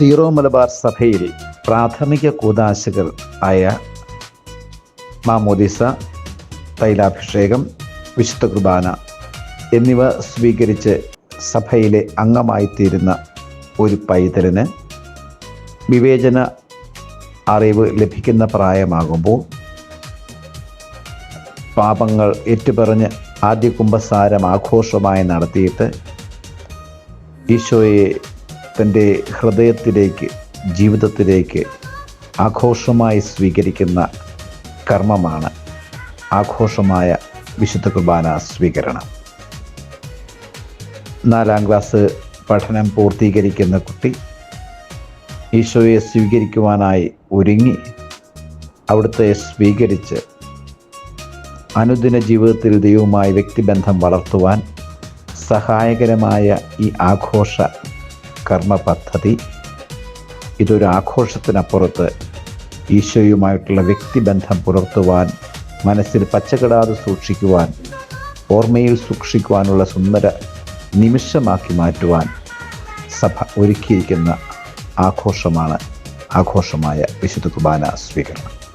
Zero Malabar സഭയിൽ പ്രാഥമിക കൂതാശകൾ ആയ മാമോദിസ തൈലാഭിഷേകം വിശുദ്ധ കുർബാന എന്നിവ സ്വീകരിച്ച് സഭയിലെ അംഗമായിത്തീരുന്ന ഒരു പൈതലിന് വിവേചന അറിവ് ലഭിക്കുന്ന പ്രായമാകുമ്പോൾ പാപങ്ങൾ ഏറ്റുപറഞ്ഞ് ആദ്യ കുംഭസാരം ആഘോഷമായി നടത്തിയിട്ട് ഈശോയെ തന്റെ ഹൃദയത്തിലേക്ക് ജീവിതത്തിലേക്ക് ആഘോഷമായി സ്വീകരിക്കുന്ന കർമ്മമാണ് ആഘോഷമായ വിശുദ്ധ കുർബാന സ്വീകരണം. നാലാം ക്ലാസ് പഠനം പൂർത്തീകരിക്കുന്ന കുട്ടി ഈശോയെ സ്വീകരിക്കുവാനായി ഒരുങ്ങി അവിടുത്തെ സ്വീകരിച്ച് അനുദിന ജീവിതത്തിൽ ദൈവവുമായി വ്യക്തിബന്ധം വളർത്തുവാൻ സഹായകരമായ ഈ ആഘോഷ കർമ്മ പദ്ധതി ഇതൊരു ആഘോഷത്തിനപ്പുറത്ത് ഈശോയുമായിട്ടുള്ള വ്യക്തിബന്ധം പുലർത്തുവാൻ മനസ്സിൽ പച്ചകിടാതെ സൂക്ഷിക്കുവാൻ ഓർമ്മയിൽ സൂക്ഷിക്കുവാനുള്ള സുന്ദര നിമിഷമാക്കി മാറ്റുവാൻ സഭ ഒരുക്കിയിരിക്കുന്ന ആഘോഷമാണ് ആഘോഷമായ വിശുദ്ധ കുർബാന സ്വീകരണം.